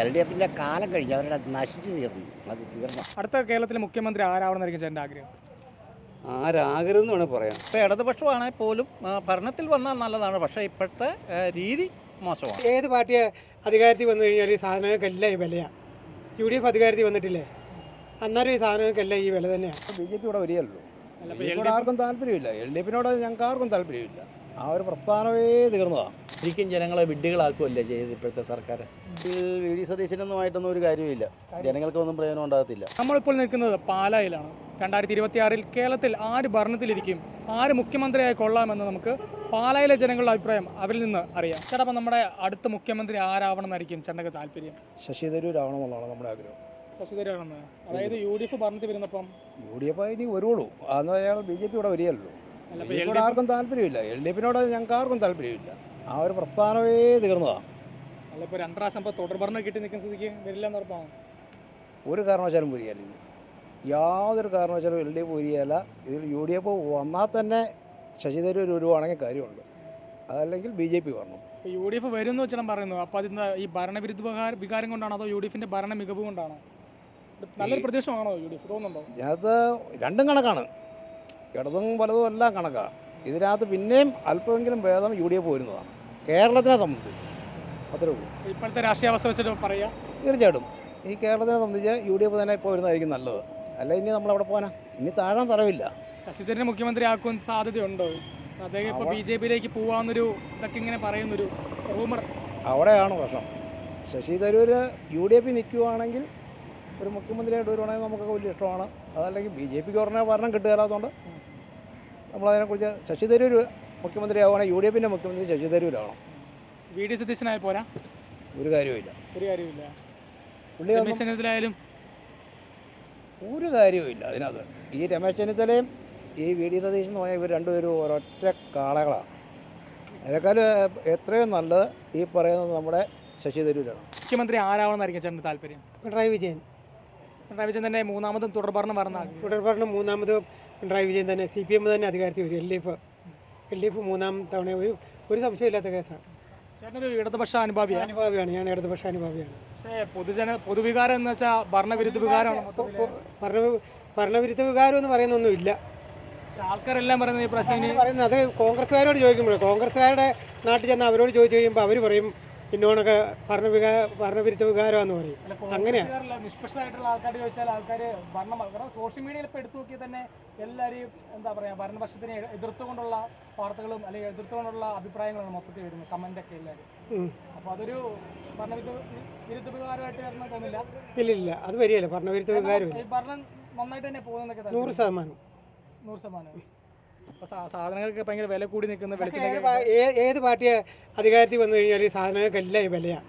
L D എഫിന്റെ കാലം കഴിഞ്ഞ് അവരുടെ നശിച്ചു തീർന്നു. അത് തീർന്നു. അടുത്ത കേരളത്തിലെ മുഖ്യമന്ത്രി ആരാവണമെന്നായിരിക്കും ചേട്ടന്റെ ആഗ്രഹം? ആരാകരുതെന്ന് വേണേൽ പറയാം. ഇപ്പോൾ ഇടതുപക്ഷമാണെങ്കിൽ പോലും ആ, ഭരണത്തിൽ വന്നാൽ നല്ലതാണ് പക്ഷേ ഇപ്പോഴത്തെ ആ, രീതി മോശമാണ്. ഏത് പാർട്ടി അധികാരത്തിൽ വന്നു കഴിഞ്ഞാൽ ഈ സാധനങ്ങൾക്കെല്ലാം ഈ വിലയാണ് യു ഡി എഫ് അധികാരത്തിൽ വന്നിട്ടില്ലേ? അന്നേരം ഈ സാധനങ്ങൾക്കെല്ലാം ഈ വില തന്നെയാണ് ബി ജെ പി ഇവിടെ വരികയല്ലോ ഇവിടെ ആർക്കും താല്പര്യമില്ല. എൽ ഡി എഫിനോട് ഞങ്ങൾക്ക് ആർക്കും താല്പര്യമില്ല. ആ ഒരു പ്രസ്ഥാനമേ തീർന്നതാണ് ശരിക്കും ജനങ്ങളെ വിഡ്ഢികളാക്കുമല്ലേ ചെയ്ത് ഇപ്പോഴത്തെ സർക്കാർ വി ഡി സതീശനൊന്നുമായിട്ടൊന്നും ഒരു കാര്യമില്ല ജനങ്ങൾക്കൊന്നും പ്രയോജനം ഉണ്ടാകത്തില്ല. നമ്മളിപ്പോൾ നിൽക്കുന്നത് പാലായിലാണ്. രണ്ടായിരത്തി ഇരുപത്തിയാറിൽ കേരളത്തിൽ ആര് ഭരണത്തിലിരിക്കും ആര് മുഖ്യമന്ത്രിയായി കൊള്ളാമെന്ന് നമുക്ക് പാലായിലെ ജനങ്ങളുടെ അഭിപ്രായം അവരിൽ നിന്ന് അറിയാം. ചേട്ടാ അപ്പം നമ്മുടെ അടുത്ത മുഖ്യമന്ത്രി ആരാവണം എന്നായിരിക്കും ചേട്ടന്റെ താല്പര്യം? ശശി തരൂർ ആവണമെന്നുള്ളതാണ് നമ്മുടെ ആഗ്രഹം. ശശിധരാണെന്ന് അതായത് യു ഡി എഫ് ഭരണത്തിൽ വരുന്നപ്പം യു ഡി എഫ് ഇനി വരുള്ളൂ. അന്ന് അയാൾ ബി ജെ പി ഇവിടെ വരികയല്ലോ. പിയോട് ആർക്കും താല്പര്യമില്ല. എൽ ഡി എഫിനോട് ഞങ്ങൾക്ക് ആർക്കും താല്പര്യമില്ല. ആ ഒരു പ്രസ്ഥാനമേ തീർന്നതാണ് അല്ല ഇപ്പോൾ രണ്ട് പ്രാവശ്യം ഇപ്പോൾ തുടർ ഭരണം കിട്ടി നിൽക്കുന്ന സ്ഥിതിക്ക് വരില്ല എന്ന് ഉറപ്പാണ്? ഒരു കാരണവശാലും വരികയല്ല ഇനി യാതൊരു കാരണവശാലും എൽ ഡി എഫ് വരികയല്ല ഇതിൽ യു ഡി എഫ് വന്നാൽ തന്നെ ശശി തരൂർ വരുവാണെങ്കിൽ കാര്യമുണ്ട്. അതല്ലെങ്കിൽ ബി ജെ പി വരണം. യു ഡി എഫ് വരും എന്ന് വെച്ചാൽ പറയുന്നു. അപ്പോൾ അതിന് ഈ ഭരണവിരുദ്ധ വികാര- വികാരം കൊണ്ടാണോ? അതോ യു ഡി എഫിന്റെ ഭരണ മികവ് കൊണ്ടാണോ? നല്ലൊരു പ്രദേശമാണോ യു ഡി എഫ്? തോന്നുന്നുണ്ടോ? അത് രണ്ടും കണക്കാണ്. ഇടതും വലതും എല്ലാം കണക്കാണ് ഇതിനകത്ത് പിന്നെയും അല്പമെങ്കിലും ഭേദം യു ഡി എഫ് വരുന്നതാണ് കേരളത്തിനെ സംബന്ധിച്ച്. അത്രേ ഉള്ളൂ. ഇപ്പോഴത്തെ രാഷ്ട്രീയ അവസ്ഥ വെച്ചിട്ട് പറയാം? തീർച്ചയായിട്ടും. ഈ കേരളത്തിനെ സംബന്ധിച്ച് യു ഡി എഫ് തന്നെ ഇപ്പോൾ വരുന്നതായിരിക്കും നല്ലത്. അല്ല ഇനി നമ്മൾ അവിടെ പോകാനാ ഇനി താഴാൻ തരവില്ല ശശിധരനെ മുഖ്യമന്ത്രി ആക്കുവാൻ സാധ്യതയുണ്ടോ? അദ്ദേഹം ഇപ്പോൾ ബി ജെ പിയിലേക്ക് പോകാമെന്നൊരു ഇതൊക്കെ ഇങ്ങനെ പറയുന്നൊരു റൂമർ. അവിടെയാണ് പ്രശ്നം. ശശി തരൂർ യു ഡി എഫിൽ നിൽക്കുവാണെങ്കിൽ ഒരു മുഖ്യമന്ത്രിയായിട്ട് വരുവാണെങ്കിൽ നമുക്കൊക്കെ വലിയ ഇഷ്ടമാണ്. അതല്ലെങ്കിൽ ബി ജെ പിക്ക് ഉടനെ ഭരണം കിട്ടുകയില്ലാത്തതുകൊണ്ട് നമ്മളതിനെക്കുറിച്ച് ശശി തരൂർ മുഖ്യമന്ത്രി ആവുകയാണെങ്കിൽ യു ഡി എഫിന്റെ മുഖ്യമന്ത്രി ശശി തരൂരാവണം. വി ഡി സതീശനായ പോരാ? ഒരു കാര്യവുമില്ല. ഒരു കാര്യമില്ല പുള്ളി രമേശ് ചെന്നിത്തലയായാലും? ഒരു കാര്യവുമില്ല അതിനകത്ത്. ഈ രമേശ് ചെന്നിത്തലയും ഈ വി ഡി സതീശൻ എന്ന് പറഞ്ഞാൽ ഇവർ രണ്ടുപേരും ഒരൊറ്റ കാളകളാണ്. അതിനേക്കാൾ എത്രയും നല്ലത് ഈ പറയുന്നത് നമ്മുടെ ശശി തരൂരാണ്. മുഖ്യമന്ത്രി ആരാവണമെന്നായിരിക്കും ചേട്ടൻ താല്പര്യം? പിണറായി വിജയൻ. പിണറായി വിജയൻ തന്നെ മൂന്നാമതും തുടർ പറഞ്ഞാൽ പറഞ്ഞ തുടർഭരണം മൂന്നാമത് പിണറായി വിജയൻ തന്നെ സി പി എം തന്നെ അധികാരത്തിൽ വരും. L D F L D F മൂന്നാം തവണ ഒരു ഒരു സംശയമില്ലാത്ത കേസാണ്. ചേട്ടനൊരു ഇടതുപക്ഷ അനുഭാവിയാണ്. അനുഭാവിയാണ്. ഞാൻ ഇടതുപക്ഷ അനുഭാവിയാണ്. പക്ഷേ പൊതുജന പൊതുവികാരം എന്ന് വെച്ചാൽ ഭരണവിരുദ്ധ വികാരമാണ് മൊത്തത്തിൽ. ഭരണ ഭരണവിരുദ്ധ വികാരം എന്ന് പറയുന്നൊന്നുമില്ല ആൾക്കാരെല്ലാം പറയുന്നത് ഈ പ്രശ്നം പറയുന്നത് അത് കോൺഗ്രസ്സുകാരോട് ചോദിക്കുമ്പോഴേ കോൺഗ്രസ്സുകാരുടെ നാട്ടിൽ ചെന്ന് അവരോട് ചോദിച്ചു കഴിയുമ്പോൾ അവർ പറയും ഇന്നോണൊക്കെ ഭരണവികാ ഭരണവിരുദ്ധ വികാരമാണെന്ന് പറയും. അങ്ങനെയാണ് നിഷ്പക്ഷമായിട്ടുള്ള ആൾക്കാർ ചോദിച്ചാൽ ആൾക്കാർ ഭരണം കാരണം സോഷ്യൽ മീഡിയയിൽ ഇപ്പോൾ എടുത്തു നോക്കിയാൽ തന്നെ എല്ലാവരെയും എന്താ പറയുക ഭരണപക്ഷത്തിനെ എ- എതിർത്തുകൊണ്ടുള്ള വാർത്തകളും അല്ലെങ്കിൽ എതിർത്തുകൊണ്ടുള്ള അഭിപ്രായങ്ങളാണ് മൊത്തത്തിൽ വരുന്നത് കമന്റ് ഒക്കെ എല്ലാവരും. അപ്പോൾ അതൊരു ഭരണവിരുദ്ധ വിരുദ്ധ വികാരമായിട്ട് വരണം തോന്നില്ല ഇല്ല അത് വരികയല്ല. ഭരണവിരുദ്ധ വികാരം ഭരണം നന്നായിട്ട് തന്നെ പോകുന്നതൊക്കെ നൂറ് ശതമാനം. നൂറ് ശതമാനം. സാധനങ്ങൾക്ക് ഭയങ്കര വില കൂടി നിൽക്കുന്ന ഏത് പാർട്ടി അധികാരത്തിൽ വന്നു കഴിഞ്ഞാൽ ഈ സാധനങ്ങൾക്കെല്ലാം ഈ വിലയാണ്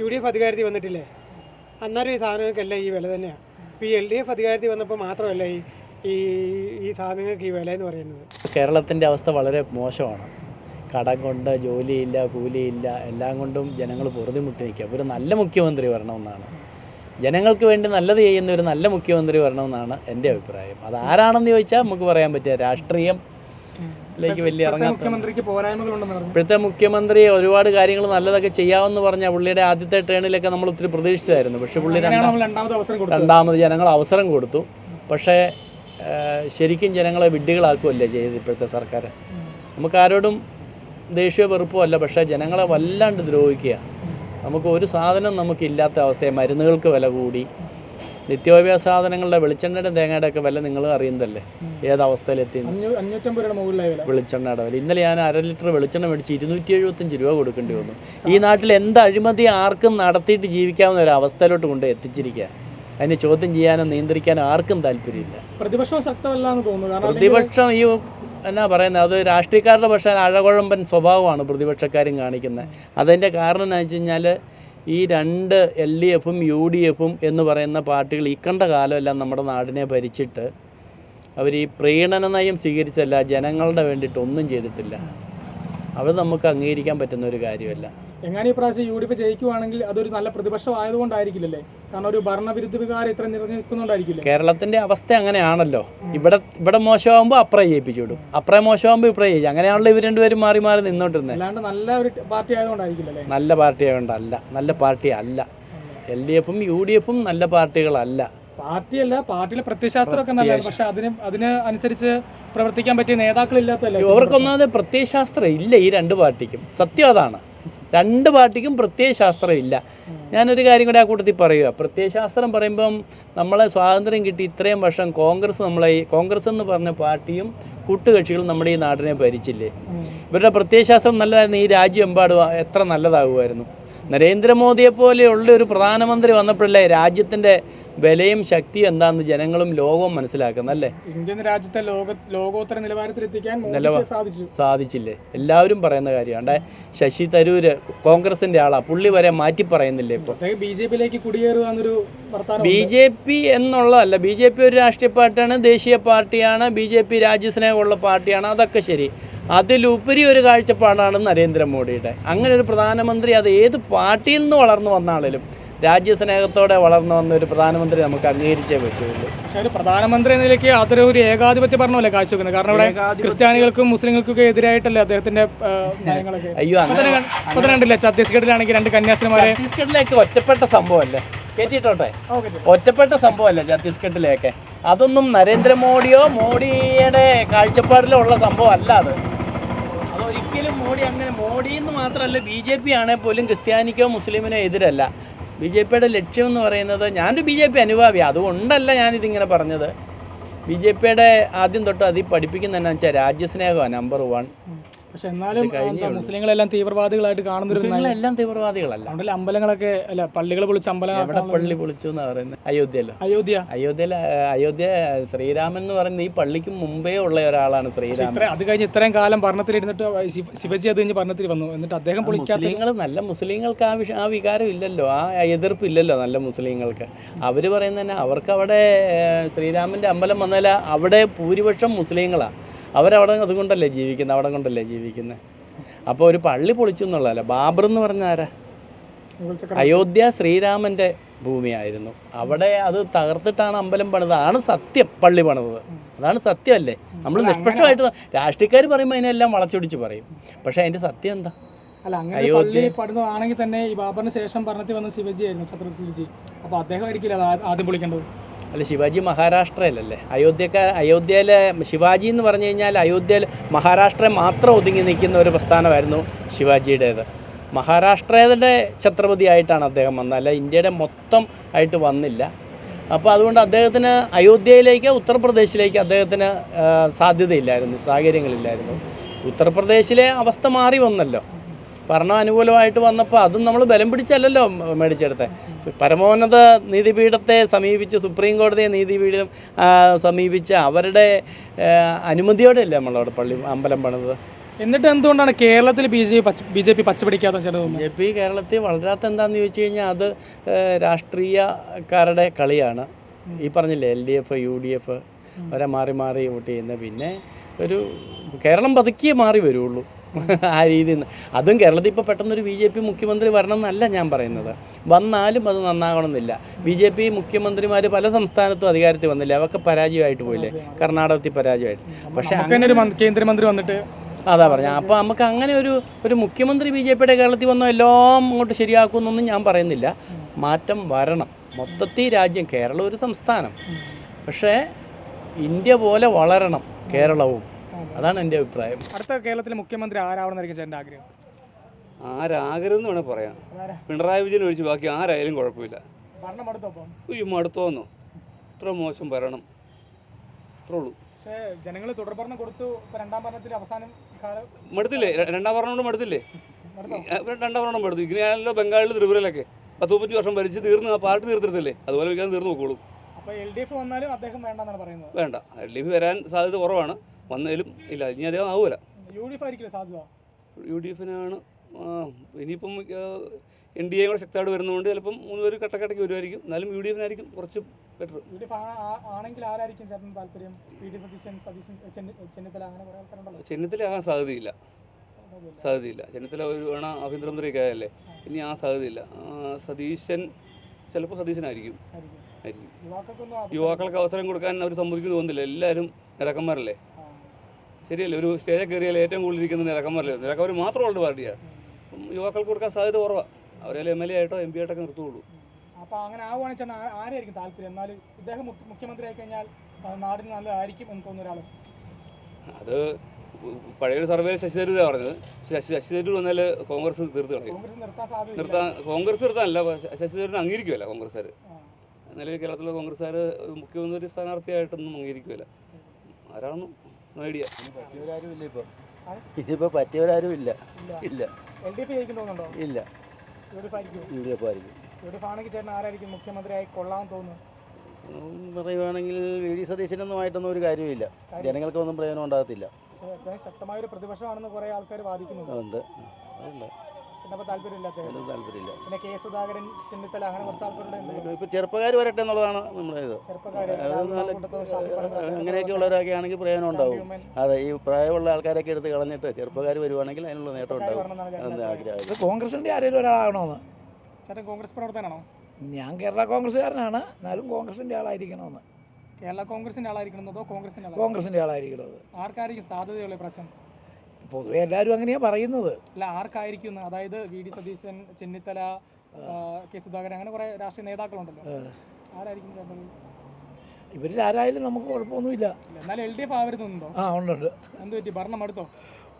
യു ഡി എഫ് അധികാരത്തിൽ വന്നിട്ടില്ലേ? അന്നേരം ഈ സാധനങ്ങൾക്കെല്ലാം ഈ വില തന്നെയാണ് ഇപ്പോൾ ഈ എൽ ഡി എഫ് അധികാരത്തിൽ വന്നപ്പോൾ മാത്രമല്ല ഈ ഈ ഈ സാധനങ്ങൾക്ക് ഈ വില എന്ന് പറയുന്നത്. കേരളത്തിന്റെ അവസ്ഥ വളരെ മോശമാണ്. കടം കൊണ്ട് ജോലിയില്ല കൂലിയില്ല എല്ലാം കൊണ്ടും ജനങ്ങൾ പൊറുതിമുട്ടി നിൽക്കുക. ഒരു നല്ല മുഖ്യമന്ത്രി വരണമെന്നാണ്. ജനങ്ങൾക്ക് വേണ്ടി നല്ലത് ചെയ്യുന്ന ഒരു നല്ല മുഖ്യമന്ത്രി വരണമെന്നാണ് എന്റെ അഭിപ്രായം. അത് ആരാണെന്ന് ചോദിച്ചാൽ നമുക്ക് പറയാൻ പറ്റിയ രാഷ്ട്രീയം ലേക്ക് വലിയ ഇപ്പോഴത്തെ മുഖ്യമന്ത്രി ഒരുപാട് കാര്യങ്ങൾ നല്ലതൊക്കെ ചെയ്യാമെന്ന് പറഞ്ഞ പുള്ളിയുടെ ആദ്യത്തെ ട്രേണിലൊക്കെ നമ്മൾ ഒത്തിരി പ്രതീക്ഷിച്ചായിരുന്നു പക്ഷെ പുള്ളി രണ്ടാമത് ജനങ്ങൾ അവസരം കൊടുത്തു. പക്ഷേ ശരിക്കും ജനങ്ങളെ വിഡ്ഢികളാക്കുമല്ലേ ചെയ്ത് ഇപ്പോഴത്തെ സർക്കാർ നമുക്ക് ആരോടും ദേഷ്യ വെറുപ്പമല്ല പക്ഷേ ജനങ്ങളെ വല്ലാണ്ട് ദ്രോഹിക്കുക നമുക്ക് ഒരു സാധനം നമുക്കില്ലാത്ത അവസ്ഥയെ മരുന്നുകൾക്ക് വില കൂടി. നിത്യോപയോഗ സാധനങ്ങളുടെ വെളിച്ചെണ്ണയുടെ തേങ്ങയുടെ ഒക്കെ വില നിങ്ങൾ അറിയുന്നതല്ലേ? ഏതവസ്ഥയിലെത്തി വെളിച്ചെണ്ണയുടെ വില. ഇന്നലെ ഞാൻ അര ലിറ്റർ വെളിച്ചെണ്ണ മേടിച്ച് ഇരുന്നൂറ്റി എഴുപത്തഞ്ച് രൂപ കൊടുക്കേണ്ടി വന്നു. ഈ നാട്ടിൽ എന്ത് അഴിമതി ആർക്കും നടത്തിയിട്ട് ജീവിക്കാവുന്ന ഒരു അവസ്ഥയിലോട്ട് കൊണ്ട് എത്തിച്ചിരിക്കുക അതിനെ ചോദ്യം ചെയ്യാനോ നിയന്ത്രിക്കാനോ ആർക്കും താല്പര്യമില്ല. പ്രതിപക്ഷം ശക്തമല്ല എന്ന് തോന്നുന്നു പ്രതിപക്ഷം ഈ എന്നാ പറയുന്നത്? അത് രാഷ്ട്രീയക്കാരുടെ പക്ഷേ അഴകുഴമ്പൻ സ്വഭാവമാണ് പ്രതിപക്ഷക്കാരും കാണിക്കുന്നത്. അതിന്റെ കാരണം എന്ന് വെച്ച് കഴിഞ്ഞാൽ ഈ രണ്ട് എൽ ഡി എഫും യു ഡി എഫും എന്ന് പറയുന്ന പാർട്ടികൾ ഈ കണ്ട കാലമെല്ലാം നമ്മുടെ നാടിനെ ഭരിച്ചിട്ട് അവർ ഈ പ്രീണന നയം സ്വീകരിച്ചല്ല ജനങ്ങളുടെ വേണ്ടിയിട്ട് ഒന്നും ചെയ്തിട്ടില്ല. അത് നമുക്ക് അംഗീകരിക്കാൻ പറ്റുന്ന ഒരു കാര്യമല്ല. എങ്ങനെ ഈ പ്രാവശ്യം യു ഡി എഫ് ജയിക്കുവാണെങ്കിൽ അതൊരു നല്ല പ്രതിപക്ഷം ആയതുകൊണ്ടായിരിക്കില്ലല്ലേ കാരണം ഒരു ഭരണവിരുദ്ധ വികാരം ഇത്ര നിലനിൽക്കുന്നുണ്ടായിരിക്കില്ല? കേരളത്തിന്റെ അവസ്ഥ അങ്ങനെയാണല്ലോ. ഇവിടെ ഇവിടെ മോശമാകുമ്പോൾ അപ്പുറം ജയിപ്പിച്ചു വിടും. അപ്പുറം മോശമാകുമ്പോൾ ഇപ്പുറം ജയിച്ചു അങ്ങനെയാണല്ലോ ഇവർ രണ്ടുപേരും മാറി മാറി നിന്നോണ്ടിരുന്നത് അല്ലാണ്ട് നല്ല ഒരു പാർട്ടി ആയതുകൊണ്ടായിരിക്കില്ലല്ലേ? നല്ല പാർട്ടി ആയതുകൊണ്ടല്ല. നല്ല പാർട്ടി അല്ല. എൽ ഡി എഫും യു ഡി എഫും നല്ല പാർട്ടികളല്ല. പാർട്ടിയല്ല പാർട്ടിയിലെ പ്രത്യയശാസ്ത്രമൊക്കെ നല്ലതാണ്. പക്ഷെ അതിന് അതിന് അനുസരിച്ച് പ്രവർത്തിക്കാൻ പറ്റിയ നേതാക്കളില്ലാത്തല്ലേ അവർക്കൊന്നാമത് പ്രത്യയശാസ്ത്രം ഇല്ല ഈ രണ്ട് പാർട്ടിക്കും. സത്യം അതാണ്. രണ്ട് പാർട്ടിക്കും പ്രത്യയശാസ്ത്രമില്ല ഞാനൊരു കാര്യം കൂടെ ആ കൂട്ടത്തിൽ പറയുക പ്രത്യയശാസ്ത്രം പറയുമ്പം നമ്മളെ സ്വാതന്ത്ര്യം കിട്ടി ഇത്രയും വർഷം കോൺഗ്രസ് നമ്മളെ കോൺഗ്രസ് എന്ന് പറഞ്ഞ പാർട്ടിയും കൂട്ടുകക്ഷികളും നമ്മുടെ ഈ നാടിനെ ഭരിച്ചില്ലേ? ഇവരുടെ പ്രത്യയശാസ്ത്രം നല്ലതായിരുന്നു. ഈ രാജ്യം എമ്പാടും എത്ര നല്ലതാകുമായിരുന്നു. നരേന്ദ്രമോദിയെ പോലെയുള്ള ഒരു പ്രധാനമന്ത്രി വന്നപ്പോഴല്ലേ രാജ്യത്തിന്റെ വിലയും ശക്തി എന്താണെന്ന് ജനങ്ങളും ലോകവും മനസ്സിലാക്കുന്നു അല്ലേ? ഇന്ത്യൻ രാജ്യത്തെ ലോക ലോകോത്തര നിലവാരത്തിൽ എത്തിക്കാൻ മോദിക്ക് സാധിച്ചു. സാധിച്ചില്ലേ? എല്ലാവരും പറയുന്ന കാര്യമാണ്. ശശി തരൂര് കോൺഗ്രസിന്റെ ആളാ. പുള്ളി വരെ മാറ്റി പറയുന്നില്ലേ ഇപ്പോൾ അദ്ദേഹം ബി ജെ പിയിലേക്ക് കുടിയേറുക എന്നൊരു ബി ജെ പി എന്നുള്ളതല്ല. ബി ജെ പി ഒരു രാഷ്ട്രീയ പാർട്ടിയാണ് ദേശീയ പാർട്ടിയാണ് ബി ജെ പി രാജ്യസ്നേഹമുള്ള പാർട്ടിയാണ്. അതൊക്കെ ശരി. അതിലുപരി ഒരു കാഴ്ചപ്പാടാണ് നരേന്ദ്രമോദിയുടെ. അങ്ങനെ ഒരു പ്രധാനമന്ത്രി അത് ഏത് പാർട്ടിയിൽ നിന്ന് വളർന്നു വന്ന ആളിലും രാജ്യസ്നേഹത്തോടെ വളർന്നു വന്ന ഒരു പ്രധാനമന്ത്രി നമുക്ക് അംഗീകരിച്ചേ പറ്റുള്ളൂ. പക്ഷേ ഒരു പ്രധാനമന്ത്രി എന്ന നിലയ്ക്ക് അതൊരു ഒരു ഏകാധിപത്യ ഭരണമല്ലേ കാഴ്ചവെക്കുന്നത്? കാരണം ഇവിടെ ക്രിസ്ത്യാനികൾക്കും മുസ്ലിങ്ങൾക്കൊക്കെ എതിരായിട്ടല്ലേ അദ്ദേഹത്തിന്റെ അയ്യോ അങ്ങനെ കണ്ടില്ലേ ഛത്തീസ്ഗഡിലാണെങ്കിൽ രണ്ട് കന്യാസ്ത്രീമാരെ ഛത്തീസ്ഗഡിലേക്ക് ഒറ്റപ്പെട്ട സംഭവമല്ലേ? കേട്ടിട്ടോട്ടെ ഒറ്റപ്പെട്ട സംഭവമല്ലേ ഛത്തീസ്ഗഡിലേക്ക് അതൊന്നും നരേന്ദ്രമോദിയോ മോഡിയുടെ കാഴ്ചപ്പാടിലോ ഉള്ള സംഭവം അല്ല അത്. ഒരിക്കലും മോഡി അങ്ങനെ മോഡി എന്ന് മാത്രമല്ല ബി ജെ പി ആണെങ്കിൽ പോലും ക്രിസ്ത്യാനിക്കോ മുസ്ലിമിനോ എതിരല്ല. ബി ജെ പിയുടെ ലക്ഷ്യം എന്ന് പറയുന്നത് ഞാനൊരു ബി ജെ പി അനുഭാവി അതുകൊണ്ടല്ല ഞാനിതിങ്ങനെ പറഞ്ഞത്. ബി ജെ പിയുടെ ആദ്യം തൊട്ട് അതിൽ പഠിപ്പിക്കുന്ന എന്നാ വെച്ചാൽ രാജ്യസ്നേഹമാണ് നമ്പർ വൺ പക്ഷെ എന്നാലും മുസ്ലിങ്ങളെല്ലാം തീവ്രവാദികളായിട്ട് നിങ്ങളെല്ലാം തീവ്രവാദികളല്ല. അതുകൊണ്ട് അമ്പലങ്ങളൊക്കെ അല്ല പള്ളികൾ പൊളിച്ച് അമ്പലം അവിടെ പള്ളി പൊളിച്ചു എന്ന് പറയുന്നത്? അയോധ്യയിലോ അയോധ്യ. അയോധ്യയിൽ അയോധ്യ ശ്രീരാമൻ എന്ന് പറയുന്നത് ഈ പള്ളിക്ക് മുമ്പേ ഉള്ള ഒരാളാണ് ശ്രീരാമൻ. അത് കഴിഞ്ഞ് ഇത്രയും കാലം ഭരണത്തിലിരുന്നിട്ട് ശിവ- ശിവജി അത് കഴിഞ്ഞ് ഭരണത്തിൽ വന്നു. എന്നിട്ട് അദ്ദേഹം പൊളിക്കാത്ത മുസ്ലിങ്ങൾ നല്ല മുസ്ലിങ്ങൾക്ക് ആ ആ വികാരം ഇല്ലല്ലോ. ആ എതിർപ്പ് ഇല്ലല്ലോ നല്ല മുസ്ലിങ്ങൾക്ക്. അവർ പറയുന്നത് തന്നെ അവർക്ക് അവിടെ ശ്രീരാമന്റെ ശ്രീരാമന്റെ അമ്പലം വന്നാൽ അവിടെ ഭൂരിപക്ഷം മുസ്ലിങ്ങളാണ് അവരവിടെ അതുകൊണ്ടല്ലേ ജീവിക്കുന്നത്? അവിടെ കൊണ്ടല്ലേ ജീവിക്കുന്നത്? അപ്പോൾ ഒരു പള്ളി പൊളിച്ചു എന്നുള്ളതല്ല. ബാബർ എന്ന് പറഞ്ഞ ആരാ? അയോധ്യ ശ്രീരാമന്റെ ഭൂമിയായിരുന്നു. അവിടെ അത് തകർത്തിട്ടാണ് അമ്പലം പണിത് ആണ് സത്യം പള്ളി പണിതത്. അതാണ് സത്യമല്ലേ? നമ്മൾ നിഷ്പക്ഷമായിട്ട് രാഷ്ട്രീയക്കാർ പറയുമ്പോൾ അതിനെല്ലാം വളച്ചൊടിച്ച് പറയും. പക്ഷേ അതിന്റെ സത്യം എന്താ? അല്ല അങ്ങനെ പള്ളി പണിതാണെങ്കിൽ തന്നെ ഈ ബാബറിന് ശേഷം ഭരണത്തിൽ വന്ന ശിവജി ആയിരുന്നു ഛത്രപതി ശിവജി. അപ്പോൾ അദ്ദേഹം ആയിരിക്കില്ല ആദ്യം പൊളിക്കേണ്ടത്? അല്ല ശിവാജി മഹാരാഷ്ട്രയിലല്ലേ? അയോധ്യക്ക അയോധ്യയിലെ ശിവാജി എന്ന് പറഞ്ഞു കഴിഞ്ഞാൽ അയോധ്യയിൽ മഹാരാഷ്ട്ര മാത്രം ഒതുങ്ങി നിൽക്കുന്ന ഒരു പ്രസ്ഥാനമായിരുന്നു ശിവാജിയുടേത്. മഹാരാഷ്ട്രയുടെ ഛത്രപതി ആയിട്ടാണ് അദ്ദേഹം വന്നത്. അല്ല ഇന്ത്യയുടെ മൊത്തം ആയിട്ട് വന്നില്ല. അപ്പോൾ അതുകൊണ്ട് അദ്ദേഹത്തിന് അയോധ്യയിലേക്ക് ഉത്തർപ്രദേശിലേക്ക് അദ്ദേഹത്തിന് സാധ്യതയില്ലായിരുന്നു സാഹചര്യങ്ങളില്ലായിരുന്നു. ഉത്തർപ്രദേശിലെ അവസ്ഥ മാറി വന്നല്ലോ. ഭരണം അനുകൂലമായിട്ട് വന്നപ്പോൾ അതും നമ്മൾ ബലം പിടിച്ചല്ലല്ലോ മേടിച്ചെടുത്തത് മേടിച്ചെടുത്തെ പരമോന്നത നീതിപീഠത്തെ സമീപിച്ച് സുപ്രീം കോടതിയെ നീതിപീഠം സമീപിച്ച അവരുടെ അനുമതിയോടെയല്ലേ നമ്മളവിടെ പള്ളി അമ്പലം പണിത് എന്നിട്ട് എന്തുകൊണ്ടാണ് കേരളത്തിൽ B J P B J P പച്ചപിടിക്കാത്ത B J P കേരളത്തിൽ വളരാത്ത എന്താണെന്ന് ചോദിച്ചു കഴിഞ്ഞാൽ അത് രാഷ്ട്രീയക്കാരുടെ കളിയാണ്. ഈ പറഞ്ഞില്ലേ L D F U D F അവരെ മാറി മാറി വോട്ട് ചെയ്യുന്നത് പിന്നെ ഒരു കേരളം പതുക്കിയേ മാറി വരുള്ളൂ. ആ രീതിയിൽ നിന്ന്. അതും കേരളത്തിൽ ഇപ്പോൾ പെട്ടെന്നൊരു ബി ജെ പി മുഖ്യമന്ത്രി വരണം എന്നല്ല ഞാൻ പറയുന്നത്. വന്നാലും അത് നന്നാകണമെന്നില്ല. ബി ജെ പി മുഖ്യമന്ത്രിമാർ പല സംസ്ഥാനത്തും അധികാരത്തിൽ വന്നില്ല? അവർക്ക് പരാജയമായിട്ട് പോയില്ലേ? കർണാടകത്തിൽ പരാജയമായിട്ട്. പക്ഷേ അങ്ങനെ ഒരു കേന്ദ്രമന്ത്രി വന്നിട്ട് അതാ പറഞ്ഞ. അപ്പോൾ നമുക്ക് അങ്ങനെ ഒരു ഒരു മുഖ്യമന്ത്രി ബി ജെ പിയുടെ കേരളത്തിൽ വന്നോ എല്ലാം അങ്ങോട്ട് ശരിയാക്കുമെന്നൊന്നും ഞാൻ പറയുന്നില്ല. മാറ്റം വരണം. മൊത്തത്തിൽ രാജ്യം കേരളം ഒരു സംസ്ഥാനം. പക്ഷേ ഇന്ത്യ പോലെ വളരണം കേരളവും. അതാണ് എന്റെ അഭിപ്രായം. അടുത്ത കേരളത്തിലെ മുഖ്യമന്ത്രി ആരാവണമെന്നായിരിക്കും ചേട്ടന്റെ ആഗ്രഹം? ആരാകരുതെന്ന് വേണേൽ പറയാം. പിണറായി വിജയൻ ഒഴിച്ച് ബാക്കി ആരായാലും കുഴപ്പമില്ല. ഉയ്യോ മടുത്തോന്നോ ഇത്ര മോശം ഭരണം. അത്രേ ഉള്ളൂ. ജനങ്ങൾ തുടർഭരണം കൊടുത്തു. രണ്ടാം ഭരണത്തിൽ അവസാനം മടുത്തില്ലേ? രണ്ടാം ഭരണം കൊണ്ട് മടുത്തില്ലേ രണ്ടാം ഭരണം മടുത്തു. ഇങ്ങനെയാണല്ലോ ബംഗാളിൽ ത്രിപുരയിലൊക്കെ. പത്ത് മുപ്പത്തി വർഷം ഭരിച്ച് തീർന്നു ആ പാർട്ടി തീർത്തിരുത്തില്ലേ അതുപോലെ തീർന്നു നോക്കോളൂ അപ്പോൾ എൽ ഡി എഫ് വന്നാലും അദ്ദേഹം വേണ്ടെന്നാണ് പറയുന്നത്. വേണ്ട. എൽ ഡി എഫ് വരാൻ സാധ്യത കുറവാണ്. വന്നതിലും ഇല്ല ഇനി അദ്ദേഹം ആവൂല. യു ഡി എഫ് ആയിരിക്കില്ല സാധ്യത? യു ഡി എഫിനാണ് ഇനിയിപ്പം എൻ ഡി എ കൂടെ ശക്തമായിട്ട് വരുന്നതുകൊണ്ട് ചിലപ്പം മൂന്ന് പേര് കട്ടക്കട്ടയ്ക്ക് വരുമായിരിക്കും. എന്നാലും യു ഡി എഫിനായിരിക്കും കുറച്ച് ബെറ്റർ യു ഡി എഫ് ആണെങ്കിൽ ആരായിരിക്കും താല്പര്യം? പി ഡി സതീശൻ സതീശൻ ചെന്നി- ചെന്നിത്തല അങ്ങനെ കുറേ ആൾക്കാരുണ്ടല്ലോ ചെന്നിത്തല ആകാൻ സാധ്യതയില്ല. സാധ്യതയില്ല. ചെന്നിത്തല ഒരു വേണ ആഭ്യന്തരമന്ത്രിയൊക്കെ ആയല്ലേ ഇനി ആ സാധ്യതയില്ല. സതീശൻ ചിലപ്പോൾ സതീശനായിരിക്കും. ആയിരിക്കും. യുവാക്കൾക്ക് അവസരം കൊടുക്കാൻ അവർ സമ്മതിക്കുന്നു തോന്നുന്നില്ല. എല്ലാവരും നേതാക്കന്മാരല്ലേ. ശരിയല്ലേ? ഒരു സ്റ്റേജിൽ കയറിയാൽ ഏറ്റവും കൂടുതൽ ഇരിക്കുന്ന നിലക്കന്മാരല്ലേ നേതാക്കന്മാർ മാത്രമുള്ള പാർട്ടിയാണ് അപ്പം യുവാക്കൾക്ക് കൊടുക്കാൻ സാധ്യത കുറവാണ് അവരെ എം എൽ എ ആയിട്ടോ എം പി ആയിട്ടൊക്കെ നിർത്തുള്ളൂ അപ്പോൾ അങ്ങനെ ആവുകയാണെന്ന് വെച്ചാൽ ആരായിരിക്കും താല്പര്യം? എന്നാൽ ഇദ്ദേഹം മുഖ്യ- മുഖ്യമന്ത്രി ആയി കഴിഞ്ഞാൽ നാടിന് നല്ലതായിരിക്കും എന്ന് തോന്നുന്ന ഒരാൾ അത് പഴയൊരു സർവേ ശശി തരൂർ പറഞ്ഞത്. ശശി ശശി തരൂർ വന്നാൽ കോൺഗ്രസ് തീർത്ത് കളയും. നിർത്താൻ കോൺഗ്രസ് നിർത്താനല്ല ശശി തരൂരിനെ അംഗീകരിക്കുമല്ല കോൺഗ്രസ്സുകാർ. നിലവിൽ കേരളത്തിലെ കോൺഗ്രസ്സുകാർ മുഖ്യമന്ത്രി സ്ഥാനാർത്ഥിയായിട്ടൊന്നും അംഗീകരിക്കുമല്ല ആരാണെന്നും ഐഡിയ പറ്റിയവരാരും ഇല്ല? ഇതിപ്പോൾ പറ്റിയവരാരും ഇല്ല ഇല്ല. എൽ ഡി എഫ് ജയിക്കും തോന്നുന്നുണ്ടോ? ഇല്ല. യു ഡി എഫ് ആയിരിക്കും യു ഡി എഫ് ആയിരിക്കും. യു ഡി എഫ് ആണെങ്കിൽ ചേട്ടൻ ആരായിരിക്കും മുഖ്യമന്ത്രിയായി കൊള്ളാൻ തോന്നുന്നു? പറയുവാണെങ്കിൽ വി ഡി സതീശനൊന്നുമായിട്ടൊന്നും ഒരു കാര്യമില്ല ജനങ്ങൾക്കൊന്നും പ്രയോജനം ഉണ്ടാകത്തില്ല. ശക്തമായ ഒരു പ്രതിപക്ഷമാണെന്ന് കുറേ ആൾക്കാർ വാദിക്കുന്നുണ്ട്. അതുകൊണ്ട് അതുകൊണ്ട് ചിലപ്പോൾ താല്പര്യമില്ല അദ്ദേഹം അതിന് താല്പര്യമില്ല. പിന്നെ കെ സുധാകരൻ ചെന്നിത്തല അങ്ങനെ കുറച്ച് ആൾക്കാരുടെ ഇപ്പോൾ ചെറുപ്പക്കാർ വരട്ടെ എന്നുള്ളതാണ് നമ്മുടെ ഇത്. അങ്ങനെയൊക്കെ ഉള്ളവരൊക്കെ ആണെങ്കിൽ പ്രയോജനം ഉണ്ടാവും. അതെ ഈ പ്രായമുള്ള ആൾക്കാരൊക്കെ എടുത്ത് കളഞ്ഞിട്ട് ചെറുപ്പക്കാർ വരുവാണെങ്കിൽ അതിനുള്ള നേട്ടം ഉണ്ടാവും. ആഗ്രഹം? കോൺഗ്രസിന്റെ ആരെങ്കിലും ഒരാളാകണമെന്ന്. ചേട്ടൻ കോൺഗ്രസ് പ്രവർത്തനാണോ ഞാൻ കേരള കോൺഗ്രസ്സുകാരനാണ്. എന്നാലും കോൺഗ്രസിന്റെ ആളായിരിക്കണമെന്ന്. കേരള കോൺഗ്രസിന്റെ ആളായിരിക്കണം കോൺഗ്രസിന്റെ ആളായിരിക്കണം കോൺഗ്രസിന്റെ ആളായിരിക്കണത്. ആർക്കായിരിക്കും സാധ്യതയുള്ള പ്രശ്നം? പൊതുവെ എല്ലാവരും അങ്ങനെയാണ് പറയുന്നത്. അല്ല ആർക്കായിരിക്കും? അതായത് V D Satheesan Chennithala K Sudhakaran അങ്ങനെ കുറെ രാഷ്ട്രീയ നേതാക്കളുണ്ടല്ലോ. ആരായിരിക്കും ചേട്ടൻ? ഇവരിൽ ആരായാലും നമുക്ക് കുഴപ്പമൊന്നുമില്ല. എന്നാലും എൽ ഡി എഫ് ആവരുന്നുണ്ടോ ആ ഉണ്ടുണ്ട്. എന്ത് പറ്റി ഭരണം അടുത്തോ?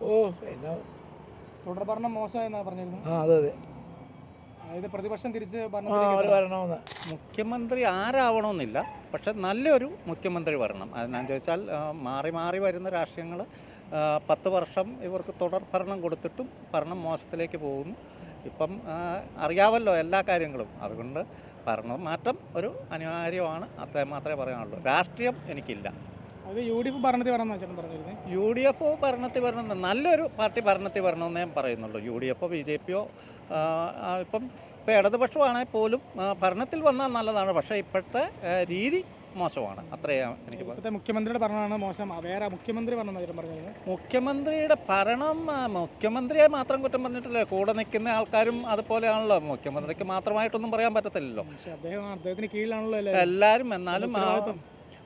ഓ എന്നാ തുടർ ഭരണം മോശമായെന്നാ പറഞ്ഞിരുന്നു ആ അതെ അതെ. അതായത് പ്രതിപക്ഷം തിരിച്ച് ഭരണത്തിലേക്ക് വരണമെന്ന്. മുഖ്യമന്ത്രി ആരാവണമെന്നില്ല. പക്ഷെ നല്ലൊരു മുഖ്യമന്ത്രി വരണം. ഞാൻ ചോദിച്ചാൽ മാറി മാറി വരുന്ന രാഷ്ട്രീയങ്ങൾ പത്ത് വർഷം ഇവർക്ക് തുടർ ഭരണം കൊടുത്തിട്ടും ഭരണം മോശത്തിലേക്ക് പോകുന്നു. ഇപ്പം അറിയാമല്ലോ എല്ലാ കാര്യങ്ങളും. അതുകൊണ്ട് ഭരണം മാറ്റം ഒരു അനിവാര്യമാണ്. അത്ര മാത്രമേ പറയാനുള്ളൂ. രാഷ്ട്രീയം എനിക്കില്ല. അത് യു ഡി എഫ് ഭരണത്തിൽ വരണം ചേട്ടൻ പറഞ്ഞിരുന്നത് യു ഡി എഫോ ഭരണത്തിൽ വരണം നല്ലൊരു പാർട്ടി ഭരണത്തിൽ വരണമെന്നേ ഞാൻ പറയുന്നുള്ളൂ. യു ഡി എഫോ ബി ജെ പിയോ ഇപ്പം ഇപ്പോൾ ഇടതുപക്ഷമാണെങ്കിൽ പോലും ഭരണത്തിൽ വന്നാൽ നല്ലതാണ്. പക്ഷേ ഇപ്പോഴത്തെ രീതി മോശമാണ്. അത്രയേ എനിക്ക് ഇപ്പോഴത്തെ മുഖ്യമന്ത്രിയുടെ ഭരണമാണ് മോശം. വേറെ മുഖ്യമന്ത്രി ഭരണം മുഖ്യമന്ത്രിയുടെ ഭരണം മുഖ്യമന്ത്രിയെ മാത്രം കുറ്റം പറഞ്ഞിട്ടില്ല? കൂടെ നിൽക്കുന്ന ആൾക്കാരും അതുപോലെയാണല്ലോ. മുഖ്യമന്ത്രിക്ക് മാത്രമായിട്ടൊന്നും പറയാൻ പറ്റത്തില്ലല്ലോ. അദ്ദേഹത്തിന് കീഴിലാണല്ലോ എല്ലാവരും. എന്നാലും.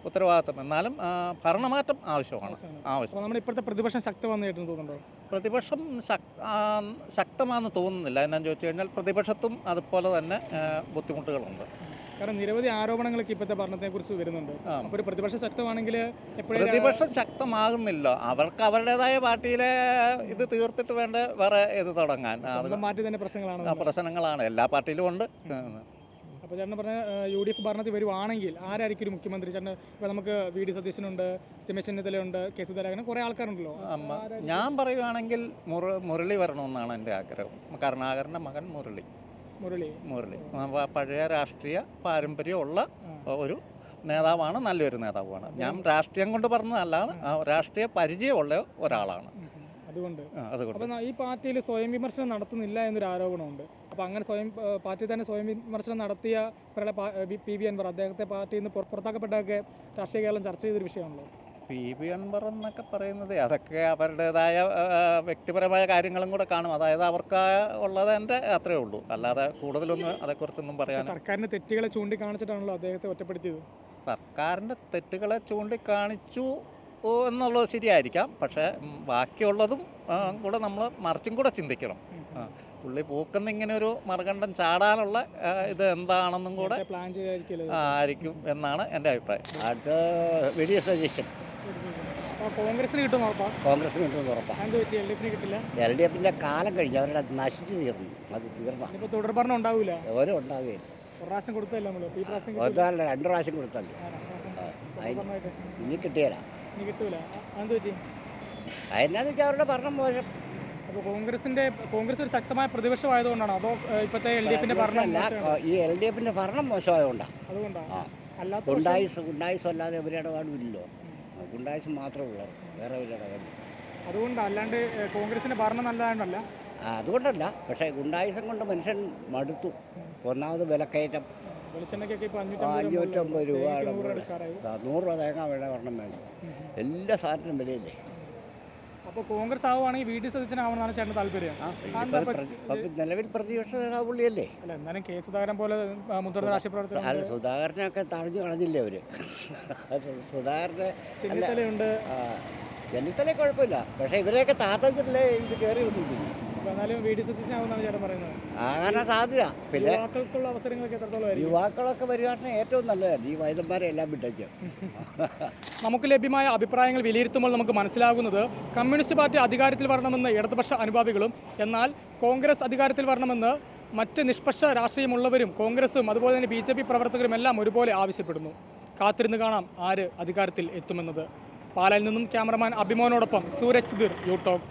ഉത്തരവാദിത്തം. എന്നാലും ഭരണമാറ്റം ആവശ്യമാണ്. ആവശ്യം. നമ്മുടെ ഇപ്പോഴത്തെ പ്രതിപക്ഷം ശക്തമാണെന്ന് തോന്നുന്നുണ്ടോ? പ്രതിപക്ഷം ശക്- ശക്തമാണെന്ന് തോന്നുന്നില്ല. എന്നാന്ന് ചോദിച്ചു കഴിഞ്ഞാൽ പ്രതിപക്ഷത്തും അതുപോലെ തന്നെ ബുദ്ധിമുട്ടുകളുണ്ട്. കാരണം നിരവധി ആരോപണങ്ങളൊക്കെ ഇപ്പോഴത്തെ ഭരണത്തെ കുറിച്ച് വരുന്നുണ്ട് അപ്പോൾ ഒരു പ്രതിപക്ഷം ശക്തമാണെങ്കിൽ പ്രതിപക്ഷം ശക്തമാകുന്നില്ല. അവർക്ക് അവരുടേതായ പാർട്ടിയിലെ ഇത് തീർത്തിട്ട് വേണ്ട വേറെ ഇത് തുടങ്ങാൻ. മാറ്റി തന്നെ പ്രശ്നങ്ങളാണ് പ്രശ്നങ്ങളാണ്. എല്ലാ പാർട്ടിയിലും ഉണ്ട്. അപ്പോൾ ചേട്ടൻ പറഞ്ഞ യു ഡി എഫ് ഭരണത്തിൽ വരുവാണെങ്കിൽ ആരായിരിക്കും ഒരു മുഖ്യമന്ത്രി? ചേട്ടൻ ഇപ്പോൾ നമുക്ക് വി ഡി സതീശനുണ്ട് രമേശ് ചെന്നിത്തലയുണ്ട് കെ സുധാകരൻ അങ്ങനെ കുറേ ആൾക്കാരുണ്ടല്ലോ. അമ്മ ഞാൻ പറയുകയാണെങ്കിൽ മുറ മുരളി വരണമെന്നാണ് എന്റെ ആഗ്രഹം. കരുണാകരന്റെ മകൻ മുരളി. മുരളി. മുരളി. പഴയ രാഷ്ട്രീയ പാരമ്പര്യമുള്ള ഒരു നേതാവാണ് നല്ലൊരു നേതാവാണ് ഞാൻ രാഷ്ട്രീയം കൊണ്ട് പറഞ്ഞതല്ലാണ് രാഷ്ട്രീയ പരിചയമുള്ള ഒരാളാണ്. അതുകൊണ്ട്. അതുകൊണ്ട്. ഈ പാർട്ടിയിൽ സ്വയം വിമർശനം നടത്തുന്നില്ല എന്നൊരു ആരോപണമുണ്ട്. അപ്പോൾ അങ്ങനെ സ്വയം പാർട്ടി തന്നെ സ്വയം വിമർശനം നടത്തിയ ഒരാളെ പാ- വി അൻവർ അദ്ദേഹത്തെ പാർട്ടിയിൽ നിന്ന് പുറത്താക്കപ്പെട്ടതൊക്കെ പുറത്താക്കപ്പെട്ടൊക്കെ രാഷ്ട്രീയ കേരളം ചർച്ച ചെയ്തൊരു വിഷയമാണല്ലോ. പി വി അൻവർ എന്നൊക്കെ പറയുന്നത് അതൊക്കെ അവരുടേതായ വ്യക്തിപരമായ കാര്യങ്ങളും കൂടെ കാണും. അതായത് അവർക്ക് ഉള്ളത് എന്റെ അത്രയേ ഉള്ളൂ. അല്ലാതെ കൂടുതലൊന്നും അതേക്കുറിച്ചൊന്നും പറയാൻ സർക്കാരിന്റെ തെറ്റുകളെ ചൂണ്ടിക്കാണിച്ചിട്ടാണല്ലോ അദ്ദേഹത്തെ ഒറ്റപ്പെടുത്തിയത്. സർക്കാരിന്റെ തെറ്റുകളെ ചൂണ്ടിക്കാണിച്ചു എന്നുള്ളത് ശരിയായിരിക്കാം. പക്ഷേ ബാക്കിയുള്ളതും കൂടെ നമ്മൾ മറിച്ചും കൂടെ ചിന്തിക്കണം. പുള്ളി പൂക്കുന്ന ഇങ്ങനെ ഒരു മറുകണ്ഠം ചാടാനുള്ള ഇത് എന്താണെന്നും കൂടെ പ്ലാൻ ആയിരിക്കും എന്നാണ് എന്റെ അഭിപ്രായം. അടുത്ത വി ഡി എസ് സജീഷൻ കോൺഗ്രസിന് കിട്ടും കോൺഗ്രസിന് കിട്ടുമെന്ന് ഉറപ്പാണ് എൽ ഡി എഫിന്റെ കാലം കഴിഞ്ഞ് അവരുടെ നശിച്ചു തീർന്നു. അത് തീർന്നു. ഇനിയിപ്പോൾ തുടർഭരണം ഉണ്ടാവില്ല ഓരോ ഉണ്ടാവുകയില്ല. ഒരു പ്രാവശ്യം കൊടുത്തല്ല. രണ്ട് പ്രാവശ്യം കൊടുത്തല്ലോ. ഇനി കിട്ടിയല്ല അതിനാന്ന് വെച്ചാൽ അവരുടെ ഭരണം മോശം. അപ്പോൾ കോൺഗ്രസിന്റെ കോൺഗ്രസ് ഒരു ശക്തമായ പ്രതിപക്ഷമായതുകൊണ്ടാണോ? അതോ ഇപ്പോഴത്തെ എൽ ഡി എഫിന്റെ ഭരണം ഈ എൽ ഡി എഫിന്റെ ഭരണം മോശമായതുകൊണ്ടാണ് അതുകൊണ്ടാണ് ഗുണ്ടായിസ് ഗുണ്ടായിസ് അല്ലാതെ ഒരു ഇടപാടും ഇല്ലല്ലോ ഗുണ്ടായിസ് മാത്രമേ ഉള്ളൂ. വേറെ ഒരു ഇടപാടും അതുകൊണ്ട് അല്ലാണ്ട് കോൺഗ്രസിന്റെ ഭരണം നല്ലതാണ്ടല്ല അതുകൊണ്ടല്ല. പക്ഷേ ഗുണ്ടായിസം കൊണ്ട് മനുഷ്യൻ മടുത്തു. ഒന്നാമത് വിലക്കയറ്റം. അഞ്ഞൂറ്റമ്പത് രൂപ നൂറ് രൂപ തേങ്ങ വേണ്ട ഒരെണ്ണം വേണം എല്ലാ സാധനത്തിനും വിലയില്ലേ? അപ്പോൾ കോൺഗ്രസ് ആവുകയാണെങ്കിൽ വി ഡി സതീശനാവണമെന്നാണ് ചേട്ടൻ താല്പര്യം. നിലവിൽ പ്രതിപക്ഷ നേതാവ് പുള്ളിയല്ലേ? അല്ല എന്നാലും കെ സുധാകരൻ പോലെ മുതിർന്ന രാഷ്ട്രീയ പ്രവർത്തകർ സുധാകരനൊക്കെ തടഞ്ഞു കളഞ്ഞില്ലേ അവർ? സുധാകരന്റെ സുധാകരനെ ചെന്നിത്തലയുണ്ട്. ചെന്നിത്തല കുഴപ്പമില്ല. പക്ഷെ ഇവരെയൊക്കെ താത്തച്ചിട്ടില്ലേ? ഇത് കയറി വന്നിരിക്കുന്നു. ആകാനാ സാധ്യത. പിന്നെ യുവാക്കളൊക്കെ വരുവാണെങ്കിൽ ഏറ്റവും നല്ലതാണ്. ഈ വൈദ്യന്മാരെ എല്ലാം വിട്ടേച്ച് നമുക്ക് ലഭ്യമായ അഭിപ്രായങ്ങൾ വിലയിരുത്തുമ്പോൾ നമുക്ക് മനസ്സിലാകുന്നത് കമ്മ്യൂണിസ്റ്റ് പാർട്ടി അധികാരത്തിൽ വരണമെന്ന് ഇടതുപക്ഷ അനുഭാവികളും എന്നാൽ കോൺഗ്രസ് അധികാരത്തിൽ വരണമെന്ന് മറ്റ് നിഷ്പക്ഷ രാഷ്ട്രീയമുള്ളവരും കോൺഗ്രസും അതുപോലെ തന്നെ ബി ജെ പി പ്രവർത്തകരും എല്ലാം ഒരുപോലെ ആവശ്യപ്പെടുന്നു. കാത്തിരുന്ന് കാണാം ആര് അധികാരത്തിൽ എത്തുമെന്നത്. പാലയിൽ നിന്നും ക്യാമറമാൻ അഭിമോനോടൊപ്പം സൂരജ് സുധീർ യു ടോക്ക്.